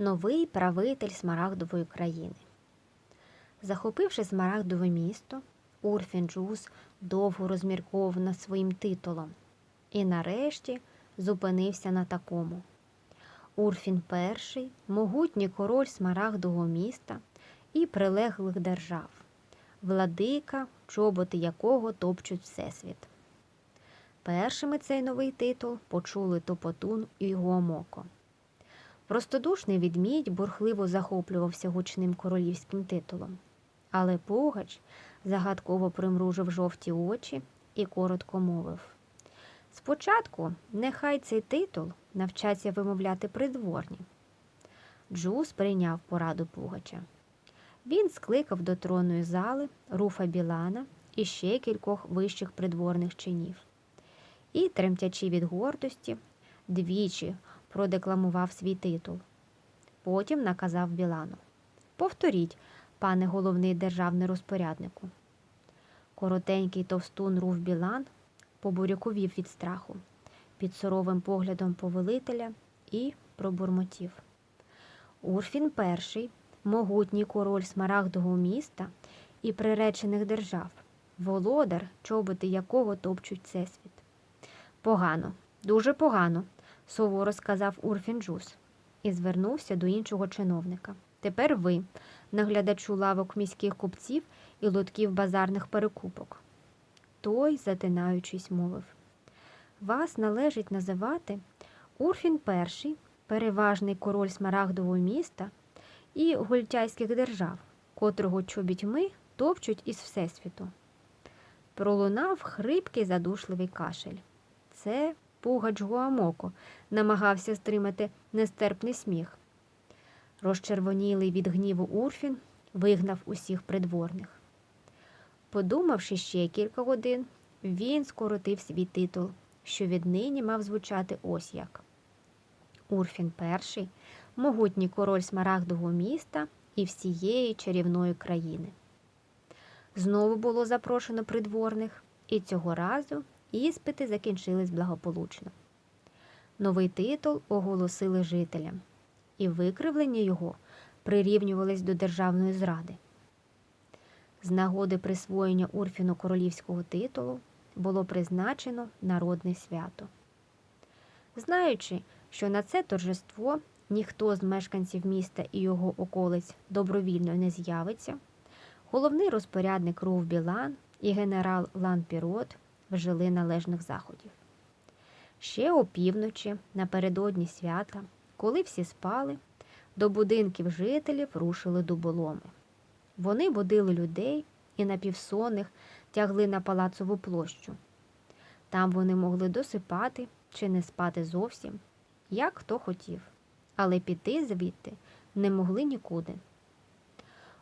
Новий правитель Смарагдової країни. Захопивши Смарагдове місто, Урфін Джус довго розмірковував над своїм титулом і нарешті зупинився на такому. Урфін І – могутній король Смарагдового міста і прилеглих держав, владика, чоботи якого топчуть Всесвіт. Першими цей новий титул почули Топотун і Гуамоко. Простодушний відмідь бурхливо захоплювався гучним королівським титулом, але Пугач загадково примружив жовті очі і коротко мовив. Спочатку нехай цей титул навчаться вимовляти придворні. Джус прийняв пораду Пугача. Він скликав до тронної зали Руфа Білана і ще кількох вищих придворних чинів. І, тремтячи від гордості, двічі продекламував свій титул. Потім наказав Білану. Повторіть, пане головний державний розпоряднику. Коротенький товстун Руф Білан побуряковів від страху, під суровим поглядом повелителя і пробурмотів. Урфін перший, могутній король смарагдового міста і приречених держав, володар, чоботи якого топчуть всесвіт. Погано, дуже погано, суворо сказав Урфін Джус і звернувся до іншого чиновника. Тепер ви, наглядачу лавок міських купців і лотків базарних перекупок. Той, затинаючись, мовив Вас належить називати Урфін І, переважний король Смарагдового міста і гультяйських держав, котрого чобітьми топчуть із Всесвіту. Пролунав хрипкий задушливий кашель. Це Пугач Гуамоко намагався стримати нестерпний сміх. Розчервонілий від гніву Урфін вигнав усіх придворних. Подумавши ще кілька годин, він скоротив свій титул, що віднині мав звучати ось як. Урфін І – могутній король Смарагдового міста і всієї чарівної країни. Знову було запрошено придворних, і цього разу іспити закінчились благополучно. Новий титул оголосили жителям, і викривлення його прирівнювались до державної зради. З нагоди присвоєння Урфіну королівського титулу було призначено народне свято. Знаючи, що на це торжество ніхто з мешканців міста і його околиць добровільно не з'явиться, головний розпорядник Рув Білан і генерал Лан Пірот вжили належних заходів. Ще опівночі, напередодні свята, коли всі спали, до будинків жителів рушили дуболоми. Вони будили людей і напівсонних тягли на палацову площу. Там вони могли досипати чи не спати зовсім, як хто хотів, але піти звідти не могли нікуди.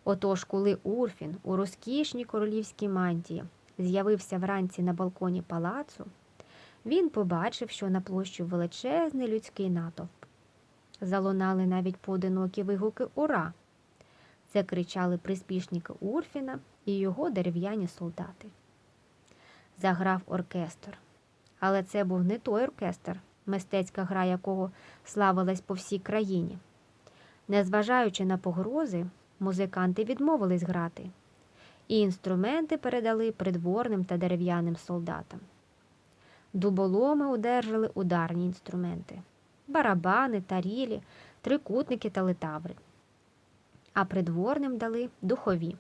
Отож, коли Урфін у розкішній королівській мантії з'явився вранці на балконі палацу, він побачив, що на площі величезний людський натовп. Залунали навіть поодинокі вигуки Ура! Це кричали приспішники Урфіна і його дерев'яні солдати. Заграв оркестр. Але це був не той оркестр, мистецька гра якого славилась по всій країні. Незважаючи на погрози, музиканти відмовились грати, і інструменти передали придворним та дерев'яним солдатам. Дуболоми одержали ударні інструменти барабани, тарілі, трикутники та литаври. А придворним дали духові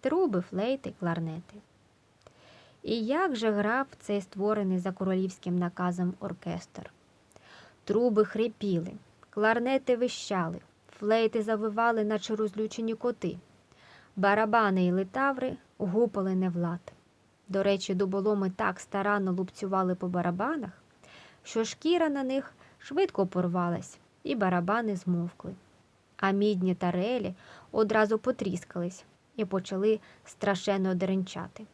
труби, флейти, кларнети. І як же грав цей створений за королівським наказом оркестр? Труби хрипіли, кларнети вищали, флейти завивали, наче розлючені коти, барабани і литаври гупали невлад. До речі, дуболоми так старанно лупцювали по барабанах, що шкіра на них швидко порвалась, і барабани змовкли. А мідні тарелі одразу потріскались і почали страшенно деренчати.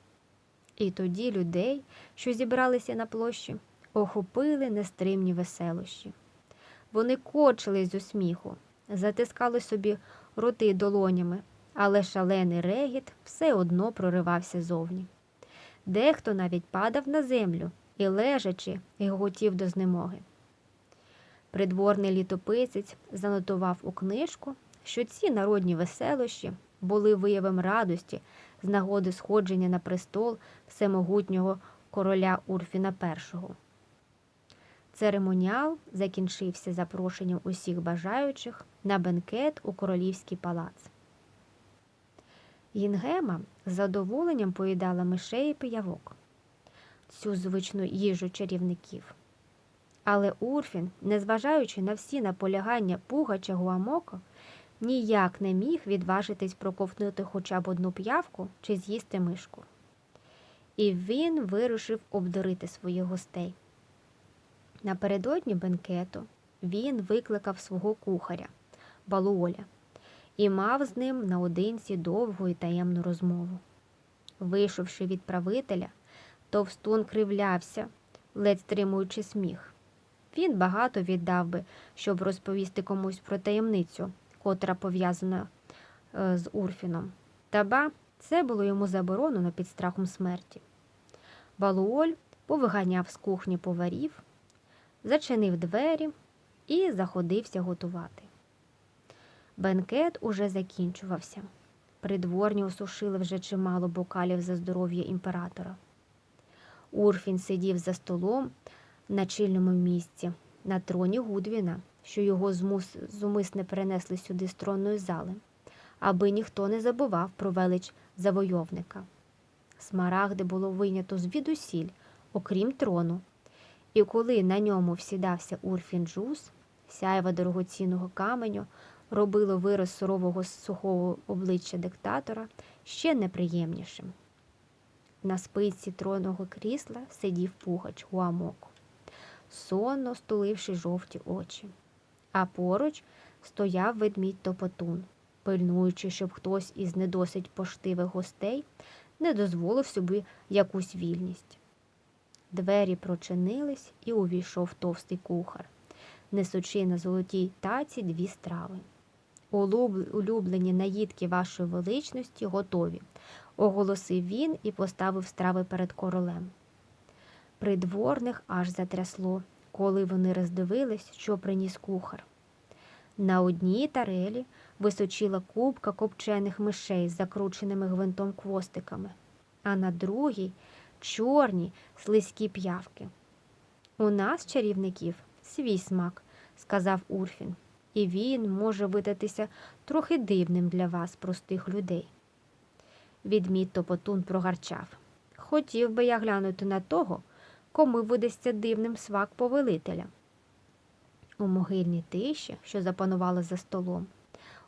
І тоді людей, що зібралися на площі, охопили нестримні веселощі. Вони кочились з усміху, затискали собі роти долонями, але шалений регіт все одно проривався зовні. Дехто навіть падав на землю і, лежачи, і готів до знемоги. Придворний літописець занотував у книжку, що ці народні веселощі були виявом радості з нагоди сходження на престол всемогутнього короля Урфіна І. Церемоніал закінчився запрошенням усіх бажаючих на бенкет у королівський палац. Гінгема з задоволенням поїдала мишей і пиявок, цю звичну їжу чарівників. Але Урфін, незважаючи на всі наполягання Пугача Гуамоко, ніяк не міг відважитись проковтнути хоча б одну п'явку чи з'їсти мишку. І він вирушив обдурити своїх гостей. Напередодні бенкету він викликав свого кухаря Балуоля і мав з ним наодинці довгу і таємну розмову. Вийшовши від правителя, товстун кривлявся, ледь стримуючи сміх. Він багато віддав би, щоб розповісти комусь про таємницю, котра пов'язана е, з Урфіном. Та ба, це було йому заборонено під страхом смерті. Балуоль повиганяв з кухні поварів, зачинив двері і заходився готувати. Бенкет уже закінчувався. Придворні осушили вже чимало бокалів за здоров'я імператора. Урфін сидів за столом на чільному місці, на троні Гудвіна, що його змус... зумисне перенесли сюди з тронної зали, аби ніхто не забував про велич завойовника. Смарагди було вийнято звідусіль, окрім трону, і коли на ньому всідався Урфін Джус, сяєва дорогоцінного каменю робило вираз сурового сухого обличчя диктатора ще неприємнішим. На спиці тронного крісла сидів пугач Гуамоко, сонно стуливши жовті очі, а поруч стояв ведмідь топотун, пильнуючи, щоб хтось із недосить поштивих гостей не дозволив собі якусь вільність. Двері прочинились і увійшов товстий кухар, несучи на золотій таці дві страви. Улюблені наїдки вашої величності готові, оголосив він і поставив страви перед королем. Придворних аж затрясло, коли вони роздивились, що приніс кухар. На одній тарелі височила кубка копчених мишей з закрученими гвинтом хвостиками, а на другій чорні слизькі п'явки. У нас, чарівників, свій смак, сказав Урфін, і він може видатися трохи дивним для вас, простих людей. Відмід Топотун прогарчав. Хотів би я глянути на того, кому видасться дивним свак повелителя. У могильній тиші, що запанувала за столом,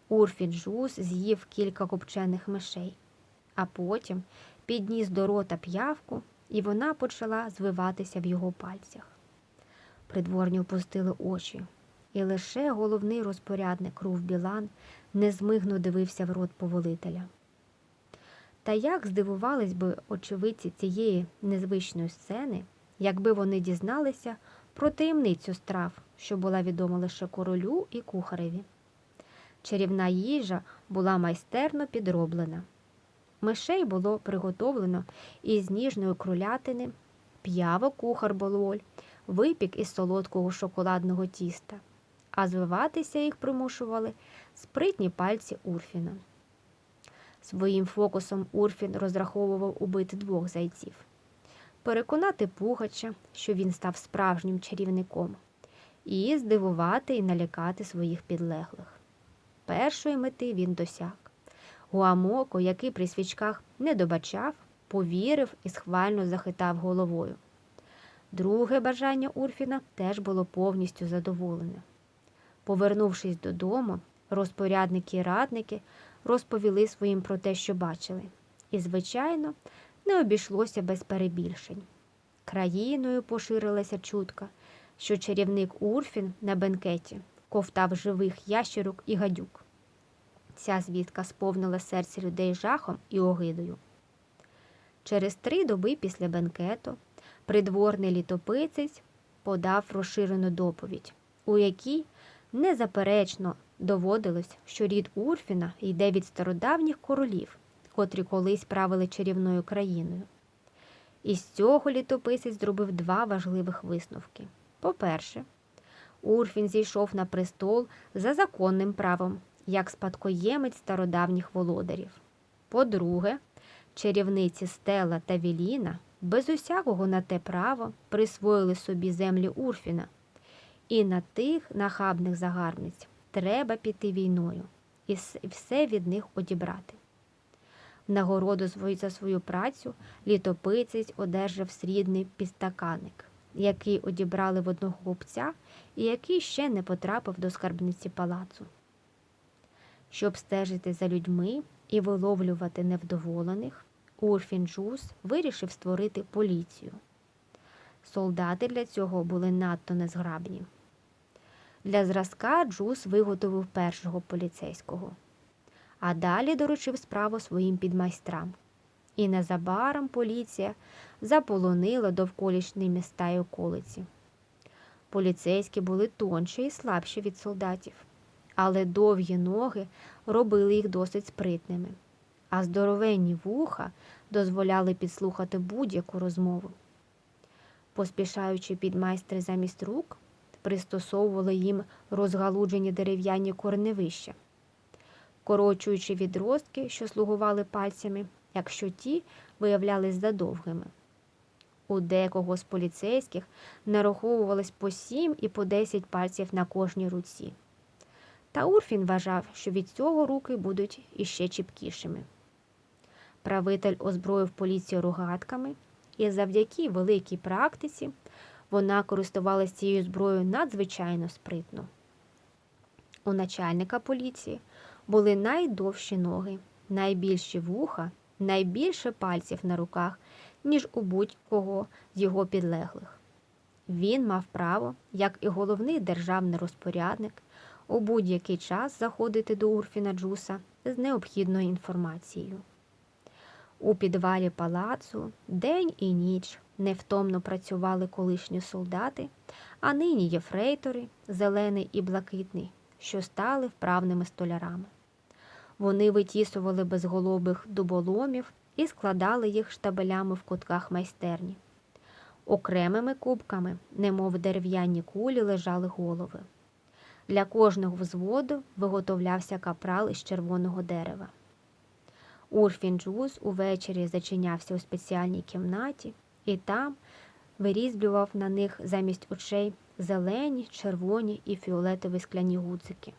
Урфін Жус з'їв кілька копчених мишей, а потім підніс до рота п'явку, і вона почала звиватися в його пальцях. Придворні опустили очі, і лише головний розпорядник Рув Білан незмигно дивився в рот повелителя. Та як здивувались би очевидці цієї незвичної сцени, якби вони дізналися про таємницю страв, що була відома лише королю і кухареві. Чарівна їжа була майстерно підроблена. Мишей було приготовлено із ніжної кролятини, п'яво кухар бололь, випік із солодкого шоколадного тіста, а звиватися їх примушували спритні пальці Урфіна. Своїм фокусом Урфін розраховував убити двох зайців, переконати Пугача, що він став справжнім чарівником, і здивувати і налякати своїх підлеглих. Першої мети він досяг. Гуамоко, який при свічках не добачав, повірив і схвально захитав головою. Друге бажання Урфіна теж було повністю задоволене. Повернувшись додому, розпорядники і радники розповіли своїм про те, що бачили, і, звичайно, не обійшлося без перебільшень. Країною поширилася чутка, що чарівник Урфін на бенкеті ковтав живих ящерок і гадюк. Ця звідка сповнила серце людей жахом і огидою. Через три доби після бенкету придворний літописець подав розширену доповідь, у якій незаперечно доводилось, що рід Урфіна йде від стародавніх королів, котрі колись правили чарівною країною. Із цього літописець зробив два важливих висновки. По-перше, Урфін зійшов на престол за законним правом, як спадкоємець стародавніх володарів. По-друге, чарівниці Стела та Віліна без усякого на те право присвоїли собі землі Урфіна, і на тих нахабних загарбниць треба піти війною і все від них одібрати. В нагороду за свою працю літописець одержав срібний підстаканник, який одібрали в одного купця і який ще не потрапив до скарбниці палацу. Щоб стежити за людьми і виловлювати невдоволених, Урфін Джус вирішив створити поліцію. Солдати для цього були надто незграбні. Для зразка Джус виготовив першого поліцейського, а далі доручив справу своїм підмайстрам. І незабаром поліція заполонила довколишні міста й околиці. Поліцейські були тонші і слабші від солдатів, але довгі ноги робили їх досить спритними, а здоровенні вуха дозволяли підслухати будь-яку розмову. Поспішаючи підмайстри замість рук, пристосовували їм розгалуджені дерев'яні корневища, корочуючи відростки, що слугували пальцями, якщо ті виявлялись задовгими. У декого з поліцейських нараховувалось по сім і по десять пальців на кожній руці. Та Урфін вважав, що від цього руки будуть іще чіпкішими. Правитель озброїв поліцію рогатками, і завдяки великій практиці вона користувалася цією зброєю надзвичайно спритно. У начальника поліції були найдовші ноги, найбільші вуха, найбільше пальців на руках, ніж у будь-кого з його підлеглих. Він мав право, як і головний державний розпорядник, у будь-який час заходити до Урфіна Джуса з необхідною інформацією. У підвалі палацу день і ніч невтомно працювали колишні солдати, а нині єфрейтори, зелений і блакитний, що стали вправними столярами. Вони витісували безголобих дуболомів і складали їх штабелями в кутках майстерні. Окремими кубками, немов дерев'яні кулі, лежали голови. Для кожного взводу виготовлявся капрал із червоного дерева. Урфін Джуз увечері зачинявся у спеціальній кімнаті і там вирізблював на них замість очей зелені, червоні і фіолетові скляні гудзики.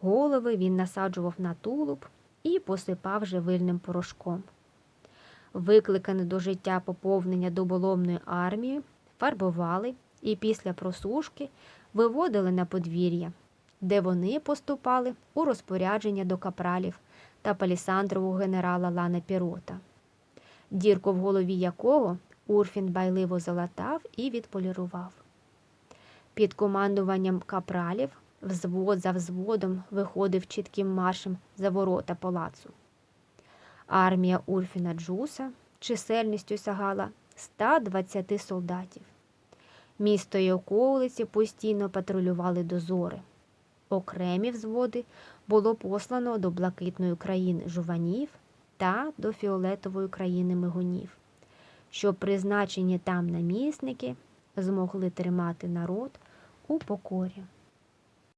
Голови він насаджував на тулуб і посипав живильним порошком. Викликане до життя поповнення доболомної армії фарбували і після просушки виводили на подвір'я, де вони поступали у розпорядження до капралів та палісандрового генерала Лана Пірота, дірку в голові якого Урфін байливо залатав і відполірував. Під командуванням капралів взвод за взводом виходив чітким маршем за ворота палацу. Армія Урфіна Джуса чисельністю сягала 120 солдатів. Місто і околиці постійно патрулювали дозори. Окремі взводи було послано до блакитної країни жуванів та до фіолетової країни мигунів, щоб призначені там намісники змогли тримати народ у покорі.